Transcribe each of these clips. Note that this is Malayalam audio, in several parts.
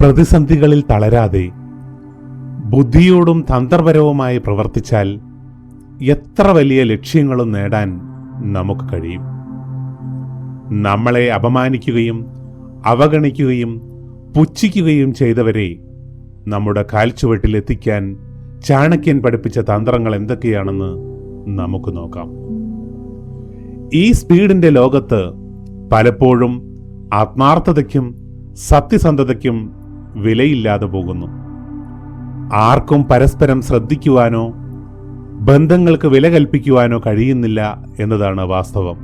പ്രതിസന്ധികളിൽ തളരാതെ ബുദ്ധിയോടും തന്ത്രപരവുമായി പ്രവർത്തിച്ചാൽ എത്ര വലിയ ലക്ഷ്യങ്ങളും നേടാൻ നമുക്ക് കഴിയും. നമ്മളെ അപമാനിക്കുകയും അവഗണിക്കുകയും പുച്ഛിക്കുകയും ചെയ്തവരെ നമ്മുടെ കാൽച്ചുവട്ടിലെത്തിക്കാൻ ചാണക്യൻ പഠിപ്പിച്ച തന്ത്രങ്ങൾ എന്തൊക്കെയാണെന്ന് നമുക്ക് നോക്കാം. ഈ സ്പീഡിന്റെ ലോകത്ത് പലപ്പോഴും ആത്മാർത്ഥതയ്ക്കും സത്യസന്ധതയ്ക്കും വിലയില്ലാതെ പോകുന്നു. ആർക്കും പരസ്പരം ശ്രദ്ധിക്കുവാനോ ബന്ധങ്ങൾക്ക് വില കൽപ്പിക്കുവാനോ കഴിയുന്നില്ല എന്നതാണ് വാസ്തവം.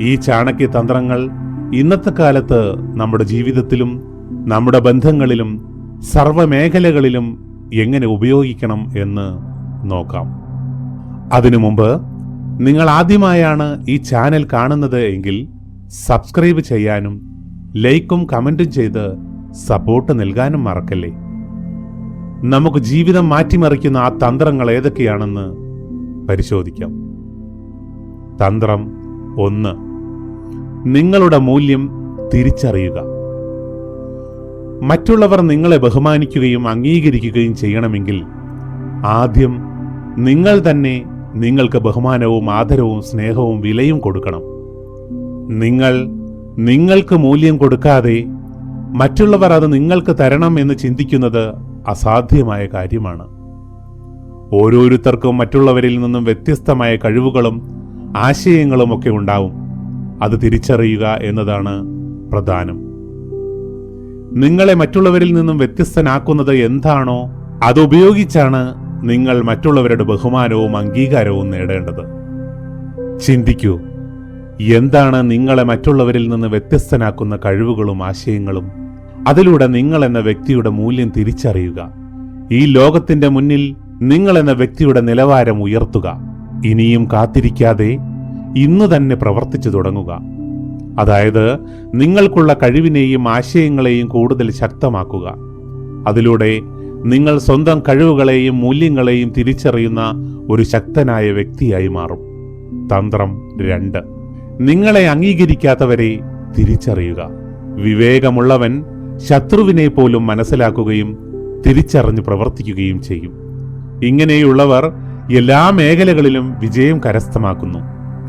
ഈ ചാണക്യ തന്ത്രങ്ങൾ ഇന്നത്തെ കാലത്ത് നമ്മുടെ ജീവിതത്തിലും നമ്മുടെ ബന്ധങ്ങളിലും സർവമേഖലകളിലും എങ്ങനെ ഉപയോഗിക്കണം എന്ന് നോക്കാം. അതിനു മുമ്പ് നിങ്ങൾ ആദ്യമായാണ് ഈ ചാനൽ കാണുന്നത് എങ്കിൽ സബ്സ്ക്രൈബ് ചെയ്യാനും ലൈക്കും കമന്റും ചെയ്ത് സപ്പോർട്ട് നൽകാനും മറക്കല്ലേ? നമുക്ക് ജീവിതം മാറ്റിമറിക്കുന്ന ആ തന്ത്രങ്ങൾ ഏതൊക്കെയാണെന്ന് പരിശോധിക്കാം. തന്ത്രം ഒന്ന്. നിങ്ങളുടെ മൂല്യം തിരിച്ചറിയുക. മറ്റുള്ളവർ നിങ്ങളെ ബഹുമാനിക്കുകയും അംഗീകരിക്കുകയും ചെയ്യണമെങ്കിൽ ആദ്യം നിങ്ങൾ തന്നെ നിങ്ങൾക്ക് ബഹുമാനവും ആദരവും സ്നേഹവും വിലയും കൊടുക്കണം. നിങ്ങൾ നിങ്ങൾക്ക് മൂല്യം കൊടുക്കാതെ മറ്റുള്ളവർ അത് നിങ്ങൾക്ക് തരണം എന്ന് ചിന്തിക്കുന്നത് അസാധ്യമായ കാര്യമാണ്. ഓരോരുത്തർക്കും മറ്റുള്ളവരിൽ നിന്നും വ്യത്യസ്തമായ കഴിവുകളും ആശയങ്ങളും ഒക്കെ ഉണ്ടാവും. അത് തിരിച്ചറിയുക എന്നതാണ് പ്രധാനം. നിങ്ങളെ മറ്റുള്ളവരിൽ നിന്നും വ്യത്യസ്തനാക്കുന്നത് എന്താണോ അതുപയോഗിച്ചാണ് നിങ്ങൾ മറ്റുള്ളവരുടെ ബഹുമാനവും അംഗീകാരവും നേടേണ്ടത്. ചിന്തിക്കൂ എന്താണ് നിങ്ങളെ മറ്റുള്ളവരിൽ നിന്ന് വ്യത്യസ്തനാക്കുന്ന കഴിവുകളും ആശയങ്ങളും അതിലൂടെ നിങ്ങൾ എന്ന വ്യക്തിയുടെ മൂല്യം തിരിച്ചറിയുക. ഈ ലോകത്തിന്റെ മുന്നിൽ നിങ്ങൾ എന്ന വ്യക്തിയുടെ നിലവാരം ഉയർത്തുക. ഇനിയും കാത്തിരിക്കാതെ ഇന്നു തന്നെ പ്രവർത്തിച്ചു തുടങ്ങുക. അതായത് നിങ്ങൾക്കുള്ള കഴിവിനെയും ആശയങ്ങളെയും കൂടുതൽ ശക്തമാക്കുക. അതിലൂടെ നിങ്ങൾ സ്വന്തം കഴിവുകളെയും മൂല്യങ്ങളെയും തിരിച്ചറിയുന്ന ഒരു ശക്തനായ വ്യക്തിയായി മാറും. തന്ത്രം രണ്ട്. നിങ്ങളെ അംഗീകരിക്കാത്തവരെ തിരിച്ചറിയുക. വിവേകമുള്ളവൻ ശത്രുവിനെ പോലും മനസ്സിലാക്കുകയും തിരിച്ചറിഞ്ഞ് പ്രവർത്തിക്കുകയും ചെയ്യും. ഇങ്ങനെയുള്ളവർ എല്ലാ മേഖലകളിലും വിജയം കരസ്ഥമാക്കുന്നു.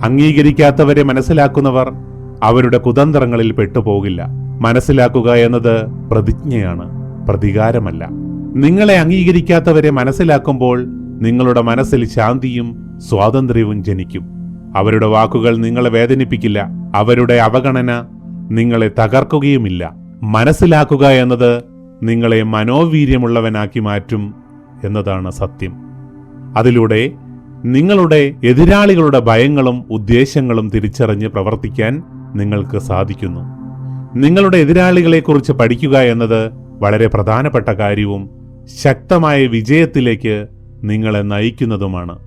അംഗീകരിക്കാത്തവരെ മനസ്സിലാക്കുന്നവർ അവരുടെ കുതന്ത്രങ്ങളിൽ പെട്ടുപോകില്ല. മനസ്സിലാക്കുക എന്നത് പ്രതിജ്ഞയാണ് പ്രതികാരമല്ല. നിങ്ങളെ അംഗീകരിക്കാത്തവരെ മനസ്സിലാക്കുമ്പോൾ നിങ്ങളുടെ മനസ്സിൽ ശാന്തിയും സ്വാതന്ത്ര്യവും ജനിക്കും. അവരുടെ വാക്കുകൾ നിങ്ങളെ വേദനിപ്പിക്കില്ല. അവരുടെ അവഗണന നിങ്ങളെ തകർക്കുകയുമില്ല. മനസ്സിലാക്കുക എന്നത് നിങ്ങളെ മനോവീര്യമുള്ളവനാക്കി മാറ്റും എന്നതാണ് സത്യം. അതിലൂടെ നിങ്ങളുടെ എതിരാളികളുടെ ഭയങ്ങളും ഉദ്ദേശങ്ങളും തിരിച്ചറിഞ്ഞ് പ്രവർത്തിക്കാൻ നിങ്ങൾക്ക് സാധിക്കുന്നു. നിങ്ങളുടെ എതിരാളികളെക്കുറിച്ച് പഠിക്കുക എന്നത് വളരെ പ്രധാനപ്പെട്ട കാര്യവും ശക്തമായ വിജയത്തിലേക്ക് നിങ്ങളെ നയിക്കുന്നതുമാണ്.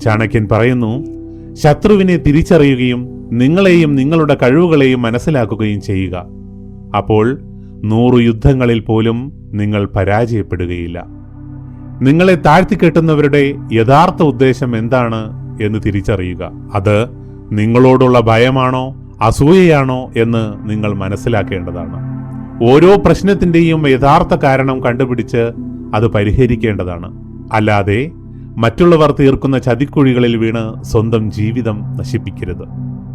ചാണക്യൻ പറയുന്നു ശത്രുവിനെ തിരിച്ചറിയുകയും നിങ്ങളെയും നിങ്ങളുടെ കഴിവുകളെയും മനസ്സിലാക്കുകയും ചെയ്യുക. അപ്പോൾ നൂറു യുദ്ധങ്ങളിൽ പോലും നിങ്ങൾ പരാജയപ്പെടുകയില്ല. നിങ്ങളെ താഴ്ത്തിക്കെട്ടുന്നവരുടെ യഥാർത്ഥ ഉദ്ദേശം എന്താണ് എന്ന് തിരിച്ചറിയുക. അത് നിങ്ങളോടുള്ള ഭയമാണോ അസൂയയാണോ എന്ന് നിങ്ങൾ മനസ്സിലാക്കേണ്ടതാണ്. ഓരോ പ്രശ്നത്തിന്റെയും യഥാർത്ഥ കാരണം കണ്ടുപിടിച്ച് അത് പരിഹരിക്കേണ്ടതാണ്. അല്ലാതെ മറ്റുള്ളവർ തീർക്കുന്ന ചതിക്കുഴികളിൽ വീണ് സ്വന്തം ജീവിതം നശിപ്പിക്കരുത്.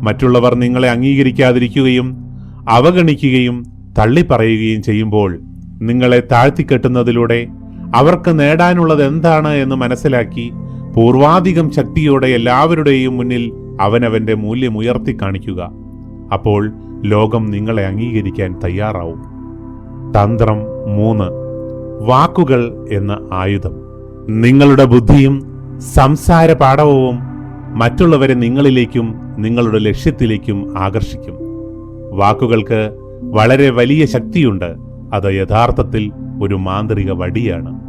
മറ്റുള്ളവർ നിങ്ങളെ അംഗീകരിക്കാതിരിക്കുകയും അവഗണിക്കുകയും തള്ളിപ്പറയുകയും ചെയ്യുമ്പോൾ നിങ്ങളെ താഴ്ത്തിക്കെട്ടുന്നതിലൂടെ അവർക്ക് നേടാനുള്ളത് എന്താണ് എന്ന് മനസ്സിലാക്കി പൂർവാധികം ശക്തിയോടെ എല്ലാവരുടെയും മുന്നിൽ അവനവന്റെ മൂല്യം ഉയർത്തി കാണിക്കുക അപ്പോൾ ലോകം നിങ്ങളെ അംഗീകരിക്കാൻ തയ്യാറാവും. തന്ത്രം മൂന്ന്. വാക്കുകൾ എന്ന ആയുധം. നിങ്ങളുടെ ബുദ്ധിയും സംസാര പാഠവും മറ്റുള്ളവരെ നിങ്ങളിലേക്കും നിങ്ങളുടെ ലക്ഷ്യത്തിലേക്കും ആകർഷിക്കും. വാക്കുകൾക്ക് വളരെ വലിയ ശക്തിയുണ്ട്. അത് യഥാർത്ഥത്തിൽ ഒരു മാന്ത്രിക വടിയാണ്.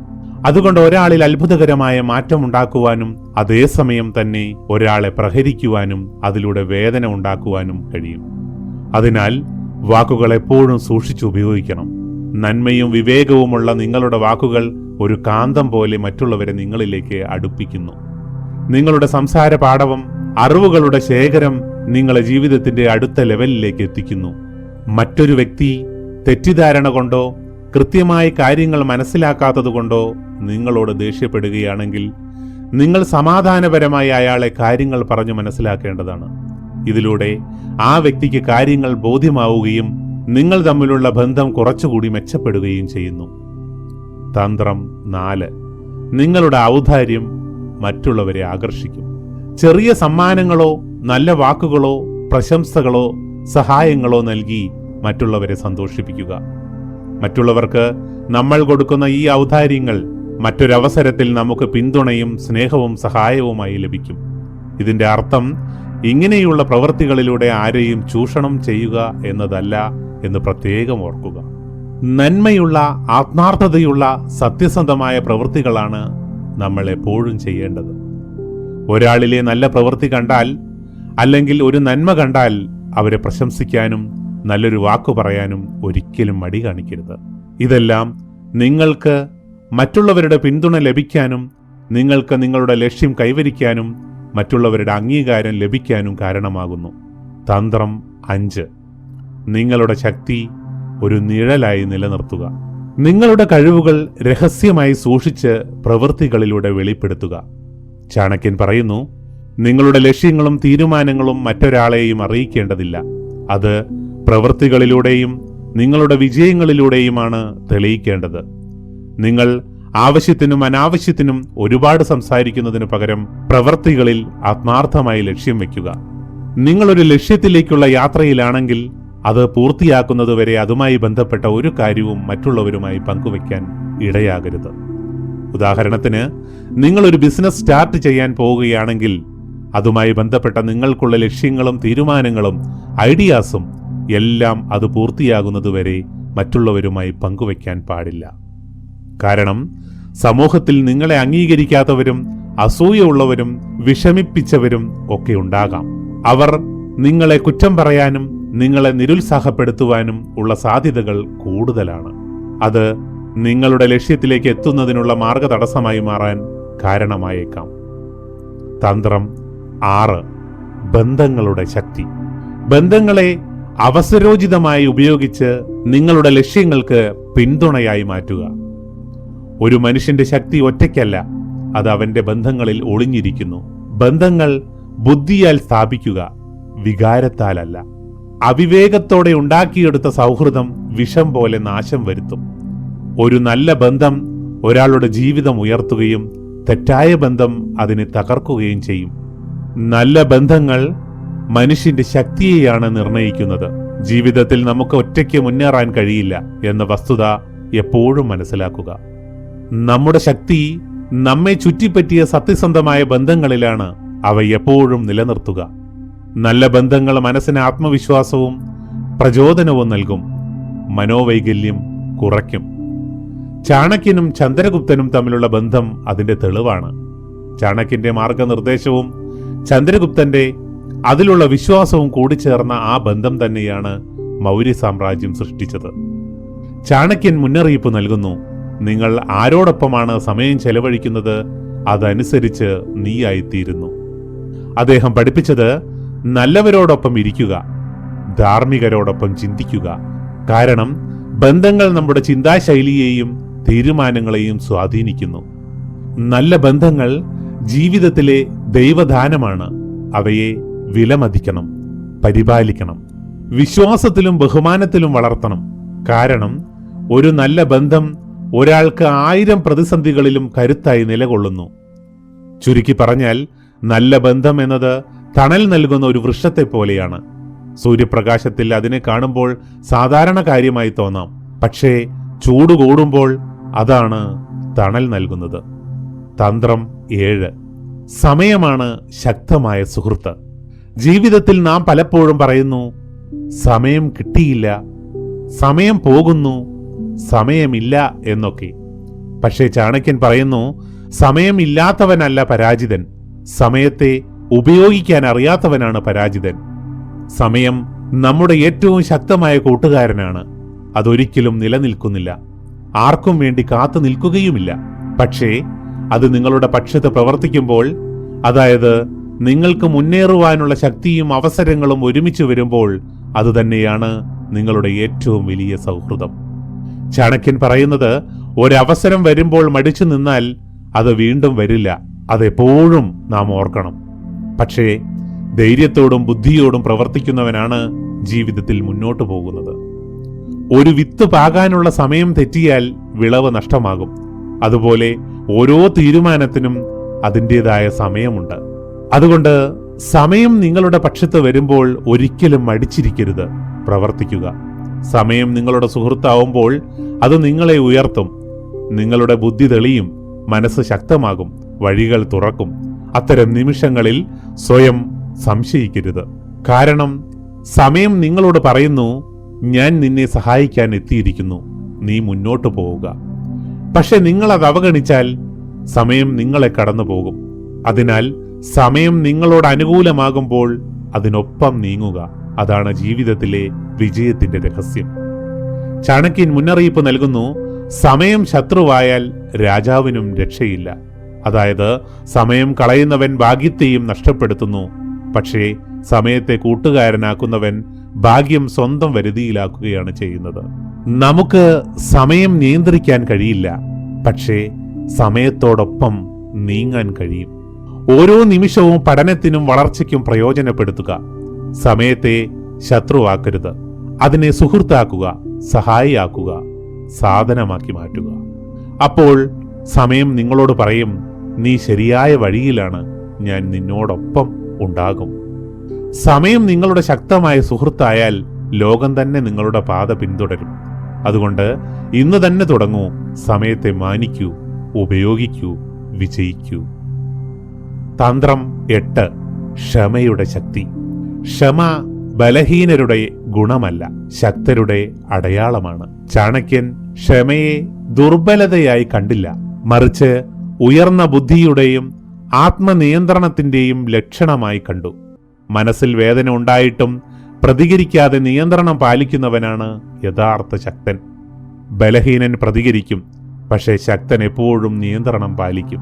അതുകൊണ്ട് ഒരാളിൽ അത്ഭുതകരമായ മാറ്റമുണ്ടാക്കുവാനും അതേസമയം തന്നെ ഒരാളെ പ്രഹരിക്കുവാനും അതിലൂടെ വേദന ഉണ്ടാക്കുവാനും കഴിയും. അതിനാൽ വാക്കുകൾ എപ്പോഴും സൂക്ഷിച്ചു ഉപയോഗിക്കണം. നന്മയും വിവേകവുമുള്ള നിങ്ങളുടെ വാക്കുകൾ ഒരു കാന്തം പോലെ മറ്റുള്ളവരെ നിങ്ങളിലേക്ക് അടുപ്പിക്കുന്നു. നിങ്ങളുടെ സംസാര പാടവം അറിവുകളുടെ ശേഖരം നിങ്ങളെ ജീവിതത്തിന്റെ അടുത്ത ലെവലിലേക്ക് എത്തിക്കുന്നു. മറ്റൊരു വ്യക്തി തെറ്റിദ്ധാരണ കൊണ്ടോ കൃത്യമായി കാര്യങ്ങൾ മനസ്സിലാക്കാത്തതുകൊണ്ടോ നിങ്ങളോട് ദേഷ്യപ്പെടുകയാണെങ്കിൽ നിങ്ങൾ സമാധാനപരമായി അയാളെ കാര്യങ്ങൾ പറഞ്ഞു മനസ്സിലാക്കേണ്ടതാണ്. ഇതിലൂടെ ആ വ്യക്തിക്ക് കാര്യങ്ങൾ ബോധ്യമാവുകയും നിങ്ങൾ തമ്മിലുള്ള ബന്ധം കുറച്ചുകൂടി മെച്ചപ്പെടുകയും ചെയ്യുന്നു. തന്ത്രം നാല്. നിങ്ങളുടെ ഔദാര്യം മറ്റുള്ളവരെ ആകർഷിക്കും. ചെറിയ സമ്മാനങ്ങളോ നല്ല വാക്കുകളോ പ്രശംസകളോ സഹായങ്ങളോ നൽകി മറ്റുള്ളവരെ സന്തോഷിപ്പിക്കുക. മറ്റുള്ളവർക്ക് നമ്മൾ കൊടുക്കുന്ന ഈ ഔദാര്യങ്ങൾ മറ്റൊരവസരത്തിൽ നമുക്ക് പിന്തുണയും സ്നേഹവും സഹായവുമായി ലഭിക്കും. ഇതിന്റെ അർത്ഥം ഇങ്ങനെയുള്ള പ്രവൃത്തികളിലൂടെ ആരെയും ചൂഷണം ചെയ്യുക എന്നതല്ല എന്ന് പ്രത്യേകം ഓർക്കുക. നന്മയുള്ള ആത്മാർത്ഥതയുള്ള സത്യസന്ധമായ പ്രവൃത്തികളാണ് നമ്മൾ എപ്പോഴും ചെയ്യേണ്ടത്. ഒരാളിലെ നല്ല പ്രവൃത്തി കണ്ടാൽ അല്ലെങ്കിൽ ഒരു നന്മ കണ്ടാൽ അവരെ പ്രശംസിക്കാനും നല്ലൊരു വാക്കു പറയാനും ഒരിക്കലും മടി കാണിക്കരുത്. ഇതെല്ലാം നിങ്ങൾക്ക് മറ്റുള്ളവരുടെ പിന്തുണ ലഭിക്കാനും നിങ്ങൾക്ക് നിങ്ങളുടെ ലക്ഷ്യം കൈവരിക്കാനും മറ്റുള്ളവരുടെ അംഗീകാരം ലഭിക്കാനും കാരണമാകുന്നു. തന്ത്രം അഞ്ച്. നിങ്ങളുടെ ശക്തി ഒരു നിഴലായി നിലനിർത്തുക. നിങ്ങളുടെ കഴിവുകൾ രഹസ്യമായി സൂക്ഷിച്ച് പ്രവൃത്തികളിലൂടെ വെളിപ്പെടുത്തുക. ചാണക്യൻ പറയുന്നു നിങ്ങളുടെ ലക്ഷ്യങ്ങളും തീരുമാനങ്ങളും മറ്റൊരാളെയും അറിയിക്കേണ്ടതില്ല. അത് പ്രവൃത്തികളിലൂടെയും നിങ്ങളുടെ വിജയങ്ങളിലൂടെയുമാണ് തെളിയിക്കേണ്ടത്. നിങ്ങൾ ആവശ്യത്തിനും അനാവശ്യത്തിനും ഒരുപാട് സംസാരിക്കുന്നതിന് പകരം പ്രവൃത്തികളിൽ ആത്മാർത്ഥമായി ലക്ഷ്യം വയ്ക്കുക. നിങ്ങളൊരു ലക്ഷ്യത്തിലേക്കുള്ള യാത്രയിലാണെങ്കിൽ അത് പൂർത്തിയാക്കുന്നതുവരെ അതുമായി ബന്ധപ്പെട്ട ഒരു കാര്യവും മറ്റുള്ളവരുമായി പങ്കുവയ്ക്കാൻ ഇടയാകരുത്. ഉദാഹരണത്തിന് നിങ്ങൾ ഒരു ബിസിനസ് സ്റ്റാർട്ട് ചെയ്യാൻ പോവുകയാണെങ്കിൽ അതുമായി ബന്ധപ്പെട്ട നിങ്ങൾക്കുള്ള ലക്ഷ്യങ്ങളും തീരുമാനങ്ങളും ഐഡിയാസും എല്ലാം അത് പൂർത്തിയാകുന്നതുവരെ മറ്റുള്ളവരുമായി പങ്കുവയ്ക്കാൻ പാടില്ല. കാരണം സമൂഹത്തിൽ നിങ്ങളെ അംഗീകരിക്കാത്തവരും അസൂയുള്ളവരും വിഷമിപ്പിച്ചവരും ഒക്കെ ഉണ്ടാകാം. അവർ നിങ്ങളെ കുറ്റം പറയാനും നിങ്ങളെ നിരുത്സാഹപ്പെടുത്തുവാനും ഉള്ള സാധ്യതകൾ കൂടുതലാണ്. അത് നിങ്ങളുടെ ലക്ഷ്യത്തിലേക്ക് എത്തുന്നതിനുള്ള മാർഗതടസ്സമായി മാറാൻ കാരണമായേക്കാം. തന്ത്രം ആറ്. ബന്ധങ്ങളുടെ ശക്തി. ബന്ധങ്ങളെ അവസരോചിതമായി ഉപയോഗിച്ച് നിങ്ങളുടെ ലക്ഷ്യങ്ങൾക്ക് പിന്തുണയായി മാറ്റുക. ഒരു മനുഷ്യന്റെ ശക്തി ഒറ്റയ്ക്കല്ല അത് അവന്റെ ബന്ധങ്ങളിൽ ഒളിഞ്ഞിരിക്കുന്നു. ബന്ധങ്ങൾ ബുദ്ധിയാൽ സ്ഥാപിക്കുക വികാരത്താലല്ല. അവിവേകത്തോടെ ഉണ്ടാക്കിയെടുത്ത സൗഹൃദം വിഷം പോലെ നാശം വരുത്തും. ഒരു നല്ല ബന്ധം ഒരാളുടെ ജീവിതം ഉയർത്തുകയും തെറ്റായ ബന്ധം അതിനെ തകർക്കുകയും ചെയ്യും. നല്ല ബന്ധങ്ങൾ മനുഷ്യന്റെ ശക്തിയെയാണ് നിർണയിക്കുന്നത്. ജീവിതത്തിൽ നമുക്ക് ഒറ്റയ്ക്ക് മുന്നേറാൻ കഴിയില്ല എന്ന വസ്തുത എപ്പോഴും മനസ്സിലാക്കുക. നമ്മുടെ ശക്തി നമ്മെ ചുറ്റിപ്പറ്റിയ സത്യസന്ധമായ ബന്ധങ്ങളിലാണ് അവ എപ്പോഴും നിലനിർത്തുക. നല്ല ബന്ധങ്ങൾ മനസ്സിന് ആത്മവിശ്വാസവും പ്രചോദനവും നൽകും. മനോവൈകല്യം കുറയ്ക്കും. ചാണക്യനും ചന്ദ്രഗുപ്തനും തമ്മിലുള്ള ബന്ധം അതിന്റെ തെളിവാണ്. ചാണക്യന്റെ മാർഗനിർദ്ദേശവും ചന്ദ്രഗുപ്തന്റെ അതിലുള്ള വിശ്വാസവും കൂടിച്ചേർന്ന ആ ബന്ധം തന്നെയാണ് മൗര്യ സാമ്രാജ്യം സൃഷ്ടിച്ചത്. ചാണക്യൻ മുന്നറിയിപ്പ് നൽകുന്നു നിങ്ങൾ ആരോടൊപ്പമാണ് സമയം ചെലവഴിക്കുന്നത്? അതനുസരിച്ച് നീയായിത്തീരുന്നു. അദ്ദേഹം പഠിപ്പിച്ചത് നല്ലവരോടൊപ്പം ഇരിക്കുക ധാർമ്മികരോടൊപ്പം ചിന്തിക്കുക. കാരണം ബന്ധങ്ങൾ നമ്മുടെ ചിന്താശൈലിയെയും തീരുമാനങ്ങളെയും സ്വാധീനിക്കുന്നു. നല്ല ബന്ധങ്ങൾ ജീവിതത്തിലെ ദൈവദാനമാണ്. അവയെ വിലമതിക്കണം പരിപാലിക്കണം വിശ്വാസത്തിലും ബഹുമാനത്തിലും വളർത്തണം. കാരണം ഒരു നല്ല ബന്ധം ഒരാൾക്ക് ആയിരം പ്രതിസന്ധികളിലും കരുത്തായി നിലകൊള്ളുന്നു. ചുരുക്കി പറഞ്ഞാൽ നല്ല ബന്ധം എന്നത് തണൽ നൽകുന്ന ഒരു വൃക്ഷത്തെ പോലെയാണ് സൂര്യപ്രകാശത്തിൽ അതിനെ കാണുമ്പോൾ സാധാരണ കാര്യമായി തോന്നാം. പക്ഷേ ചൂട് കൂടുമ്പോൾ അതാണ് തണൽ നൽകുന്നത്. തന്ത്രം ഏഴ്. സമയമാണ് ശക്തമായ സുഹൃത്ത്. ജീവിതത്തിൽ നാം പലപ്പോഴും പറയുന്നു സമയം കിട്ടിയില്ല. സമയം പോകുന്നു. സമയമില്ല എന്നൊക്കെ. പക്ഷേ ചാണക്യൻ പറയുന്നു സമയമില്ലാത്തവനല്ല പരാജിതൻ. സമയത്തെ ഉപയോഗിക്കാൻ അറിയാത്തവനാണ് പരാജിതൻ. സമയം നമ്മുടെ ഏറ്റവും ശക്തമായ കൂട്ടുകാരനാണ്. അതൊരിക്കലും നിലനിൽക്കുന്നില്ല. ആർക്കും വേണ്ടി കാത്തു നിൽക്കുകയുമില്ല. പക്ഷേ അത് നിങ്ങളുടെ പക്ഷത്ത് പ്രവർത്തിക്കുമ്പോൾ അതായത് നിങ്ങൾക്ക് മുന്നേറുവാനുള്ള ശക്തിയും അവസരങ്ങളും ഒരുമിച്ച് വരുമ്പോൾ അതുതന്നെയാണ് നിങ്ങളുടെ ഏറ്റവും വലിയ സൗഹൃദം. ചാണക്യൻ പറയുന്നത് ഒരവസരം വരുമ്പോൾ മടിച്ചു നിന്നാൽ അത് വീണ്ടും വരില്ല. അതെപ്പോഴും നാം ഓർക്കണം. പക്ഷേ ധൈര്യത്തോടും ബുദ്ധിയോടും പ്രവർത്തിക്കുന്നവനാണ് ജീവിതത്തിൽ മുന്നോട്ടു പോകുന്നത്. ഒരു വിത്ത് പാകാനുള്ള സമയം തെറ്റിയാൽ വിളവ് നഷ്ടമാകും. അതുപോലെ ഓരോ തീരുമാനത്തിനും അതിന്റെതായ സമയമുണ്ട്. അതുകൊണ്ട് സമയം നിങ്ങളുടെ പക്ഷത്ത് വരുമ്പോൾ ഒരിക്കലും മടിച്ചിരിക്കരുത്. പ്രവർത്തിക്കുക. സമയം നിങ്ങളുടെ സുഹൃത്താവുമ്പോൾ അത് നിങ്ങളെ ഉയർത്തും. നിങ്ങളുടെ ബുദ്ധി തെളിയും. മനസ്സ് ശക്തമാകും. വഴികൾ തുറക്കും. അത്തരം നിമിഷങ്ങളിൽ സ്വയം സംശയിക്കരുത്. കാരണം സമയം നിങ്ങളോട് പറയുന്നു ഞാൻ നിന്നെ സഹായിക്കാൻ എത്തിയിരിക്കുന്നു. നീ മുന്നോട്ട് പോവുക. പക്ഷെ നിങ്ങൾ അത് അവഗണിച്ചാൽ സമയം നിങ്ങളെ കടന്നു പോകും അതിനാൽ സമയം നിങ്ങളോട് അനുകൂലമാകുമ്പോൾ അതിനൊപ്പം നീങ്ങുക. അതാണ് ജീവിതത്തിലെ വിജയത്തിന്റെ രഹസ്യം. ചാണക്യൻ മുന്നറിയിപ്പ് നൽകുന്നു സമയം ശത്രുവായാൽ രാജാവിനും രക്ഷയില്ല. അതായത് സമയം കളയുന്നവൻ ഭാഗ്യത്തെയും നഷ്ടപ്പെടുത്തുന്നു. പക്ഷേ സമയത്തെ കൂട്ടുകാരനാക്കുന്നവൻ ഭാഗ്യം സ്വന്തം വരുതിയിലാക്കുകയാണ് ചെയ്യുന്നത്. നമുക്ക് സമയം നിയന്ത്രിക്കാൻ കഴിയില്ല പക്ഷേ സമയത്തോടൊപ്പം നീങ്ങാൻ കഴിയും. ഓരോ നിമിഷവും പഠനത്തിനും വളർച്ചയ്ക്കും പ്രയോജനപ്പെടുത്തുക. സമയത്തെ ശത്രുവാക്കരുത്. അതിനെ സുഹൃത്താക്കുക സഹായിയാക്കുക സാധനമാക്കി മാറ്റുക. അപ്പോൾ സമയം നിങ്ങളോട് പറയും നീ ശരിയായ വഴിയിലാണ് ഞാൻ നിന്നോടൊപ്പം ഉണ്ടാകും. സമയം നിങ്ങളുടെ ശക്തമായ സുഹൃത്തായാൽ ലോകം തന്നെ നിങ്ങളുടെ പാത പിന്തുടരും. അതുകൊണ്ട് ഇന്ന് തന്നെ തുടങ്ങൂ സമയത്തെ മാനിക്കൂ ഉപയോഗിക്കൂ വിജയിക്കൂ. തന്ത്രം എട്ട് ക്ഷമയുടെ ശക്തി. ക്ഷമ ബലഹീനരുടെ ഗുണമല്ല ശക്തരുടെ അടയാളമാണ്. ചാണക്യൻ ക്ഷമയെ ദുർബലതയായി കണ്ടില്ല മറിച്ച് ഉയർന്ന ബുദ്ധിയുടെയും ആത്മനിയന്ത്രണത്തിന്റെയും ലക്ഷണമായി കണ്ടു. മനസ്സിൽ വേദന ഉണ്ടായിട്ടും പ്രതികരിക്കാതെ നിയന്ത്രണം പാലിക്കുന്നവനാണ് യഥാർത്ഥ ശക്തൻ. ബലഹീനൻ പ്രതികരിക്കും പക്ഷേ ശക്തൻ എപ്പോഴും നിയന്ത്രണം പാലിക്കും.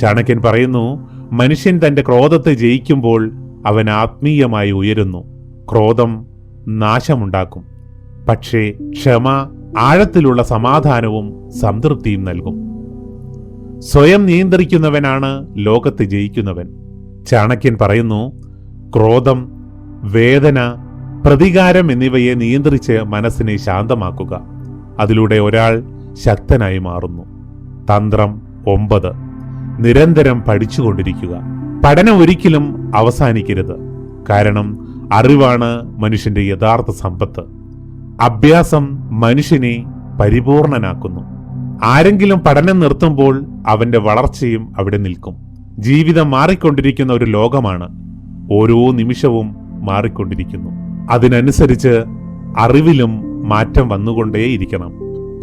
ചാണക്യൻ പറയുന്നു മനുഷ്യൻ തന്റെ ക്രോധത്തെ ജയിക്കുമ്പോൾ അവൻ ആത്മീയമായി ഉയരുന്നു. ക്രോധം നാശമുണ്ടാക്കും. പക്ഷേ ക്ഷമ ആഴത്തിലുള്ള സമാധാനവും സംതൃപ്തിയും നൽകും. സ്വയം നിയന്ത്രിക്കുന്നവനാണ് ലോകത്ത് ജയിക്കുന്നവൻ. ചാണക്യൻ പറയുന്നു ക്രോധം വേദന പ്രതികാരം എന്നിവയെ നിയന്ത്രിച്ച് മനസ്സിനെ ശാന്തമാക്കുക. അതിലൂടെ ഒരാൾ ശക്തനായി മാറുന്നു. തന്ത്രം ഒമ്പത്. നിരന്തരം പഠിച്ചുകൊണ്ടിരിക്കുക. പഠനം ഒരിക്കലും അവസാനിക്കരുത്. കാരണം അറിവാണ് മനുഷ്യന്റെ യഥാർത്ഥ സമ്പത്ത്. അഭ്യാസം മനുഷ്യനെ പരിപൂർണനാക്കുന്നു. ആരെങ്കിലും പഠനം നിർത്തുമ്പോൾ അവന്റെ വളർച്ചയും അവിടെ നിൽക്കും. ജീവിതം മാറിക്കൊണ്ടിരിക്കുന്ന ഒരു ലോകമാണ് ഓരോ നിമിഷവും മാറിക്കൊണ്ടിരിക്കുന്നു. അതിനനുസരിച്ച് അറിവിലും മാറ്റം വന്നുകൊണ്ടേയിരിക്കണം.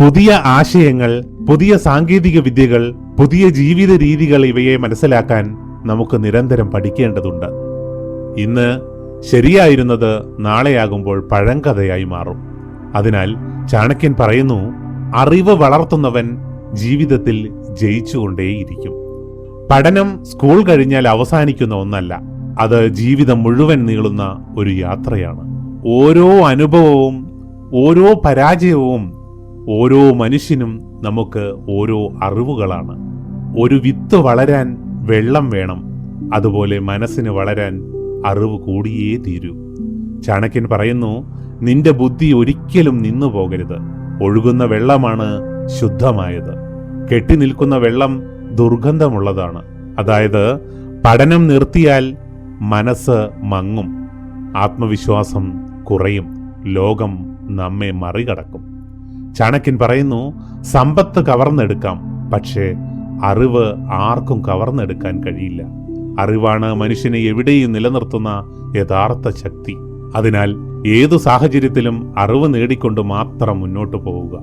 പുതിയ ആശയങ്ങൾ പുതിയ സാങ്കേതിക വിദ്യകൾ പുതിയ ജീവിത രീതികൾ ഇവയെ മനസ്സിലാക്കാൻ നമുക്ക് നിരന്തരം പഠിക്കേണ്ടതുണ്ട്. ഇന്ന് ശരിയായിരുന്നത് നാളെയാകുമ്പോൾ പഴങ്കഥയായി മാറും. അതിനാൽ ചാണക്യൻ പറയുന്നു അറിവ് വളർത്തുന്നവൻ ജീവിതത്തിൽ ജയിച്ചുകൊണ്ടേയിരിക്കും. പഠനം സ്കൂൾ കഴിഞ്ഞാൽ അവസാനിക്കുന്ന ഒന്നല്ല അത് ജീവിതം മുഴുവൻ നീളുന്ന ഒരു യാത്രയാണ്. ഓരോ അനുഭവവും ഓരോ പരാജയവും ഓരോ മനുഷ്യനും നമുക്ക് ഓരോ അറിവുകളാണ്. ഒരു വിത്ത് വളരാൻ വെള്ളം വേണം അതുപോലെ മനസ്സിന് വളരാൻ അറിവ് കൂടിയേ തീരൂ. ചാണക്യൻ പറയുന്നു നിന്റെ ബുദ്ധി ഒരിക്കലും നിന്നു പോകരുത് ഒഴുകുന്ന വെള്ളമാണ് ശുദ്ധമായത്. കെട്ടി നിൽക്കുന്ന വെള്ളം ദുർഗന്ധമുള്ളതാണ്. അതായത് പഠനം നിർത്തിയാൽ മനസ്സ് മങ്ങും ആത്മവിശ്വാസം കുറയും ലോകം നമ്മെ മറികടക്കും. ചാണക്യൻ പറയുന്നു സമ്പത്ത് കവർന്നെടുക്കാം പക്ഷേ അറിവ് ആർക്കും കവർന്നെടുക്കാൻ കഴിയില്ല. അറിവാണ് മനുഷ്യനെ എവിടെയും നിലനിർത്തുന്ന യഥാർത്ഥ ശക്തി. അതിനാൽ ഏതു സാഹചര്യത്തിലും അറിവ് നേടിക്കൊണ്ട് മാത്രം മുന്നോട്ട് പോവുക.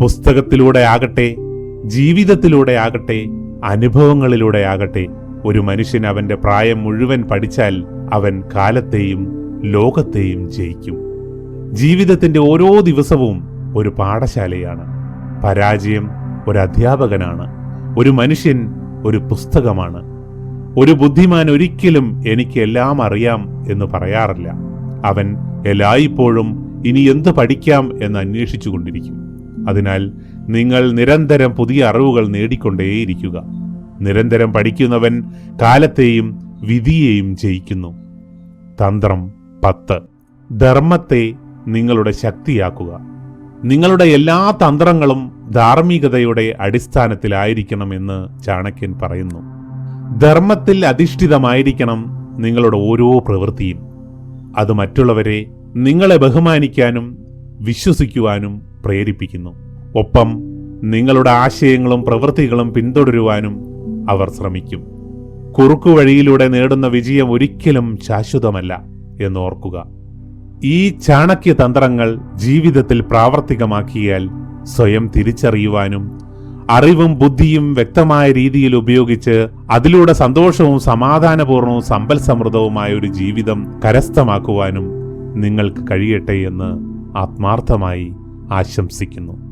പുസ്തകത്തിലൂടെ ആകട്ടെ ജീവിതത്തിലൂടെ ആകട്ടെ അനുഭവങ്ങളിലൂടെ ആകട്ടെ ഒരു മനുഷ്യൻ അവന്റെ പ്രായം മുഴുവൻ പഠിച്ചാൽ അവൻ കാലത്തെയും ലോകത്തെയും ജയിക്കും. ജീവിതത്തിന്റെ ഓരോ ദിവസവും ഒരു പാഠശാലയാണ്. പരാജയം ഒരു അധ്യാപകനാണ്. ഒരു മനുഷ്യൻ ഒരു പുസ്തകമാണ്. ഒരു ബുദ്ധിമാൻ ഒരിക്കലും എനിക്ക് എല്ലാം അറിയാം എന്ന് പറയാറില്ല. അവൻ എല്ലായ്പ്പോഴും ഇനി എന്ത് പഠിക്കാം എന്ന് അന്വേഷിച്ചു കൊണ്ടിരിക്കും അതിനാൽ നിങ്ങൾ നിരന്തരം പുതിയ അറിവുകൾ നേടിക്കൊണ്ടേയിരിക്കുക. നിരന്തരം പഠിക്കുന്നവൻ കാലത്തെയും വിധിയെയും ജയിക്കുന്നു. തന്ത്രം പത്ത്. ധർമ്മത്തെ നിങ്ങളുടെ ശക്തിയാക്കുക. നിങ്ങളുടെ എല്ലാ തന്ത്രങ്ങളും ധാർമ്മികതയുടെ അടിസ്ഥാനത്തിലായിരിക്കണമെന്ന് ചാണക്യൻ പറയുന്നു. ധർമ്മത്തിൽ അധിഷ്ഠിതമായിരിക്കണം നിങ്ങളുടെ ഓരോ പ്രവൃത്തിയും. അത് മറ്റുള്ളവരെ നിങ്ങളെ ബഹുമാനിക്കാനും വിശ്വസിക്കുവാനും പ്രേരിപ്പിക്കുന്നു. ഒപ്പം നിങ്ങളുടെ ആശയങ്ങളും പ്രവൃത്തികളും പിന്തുടരുവാനും അവർ ശ്രമിക്കും. കുറുക്കുവഴിയിലൂടെ നേടുന്ന വിജയം ഒരിക്കലും ശാശ്വതമല്ല എന്നോർക്കുക. ഈ ചാണക്യ തന്ത്രങ്ങൾ ജീവിതത്തിൽ പ്രാവർത്തികമാക്കിയാൽ സ്വയം തിരിച്ചറിയുവാനും അറിവും ബുദ്ധിയും വ്യക്തമായ രീതിയിൽ ഉപയോഗിച്ച് അതിലൂടെ സന്തോഷവും സമാധാനപൂർണവും സമ്പൽ സമൃദ്ധവുമായ ഒരു ജീവിതം കരസ്ഥമാക്കുവാനും നിങ്ങൾക്ക് കഴിയട്ടെ എന്ന് ആത്മാർത്ഥമായി ആശംസിക്കുന്നു.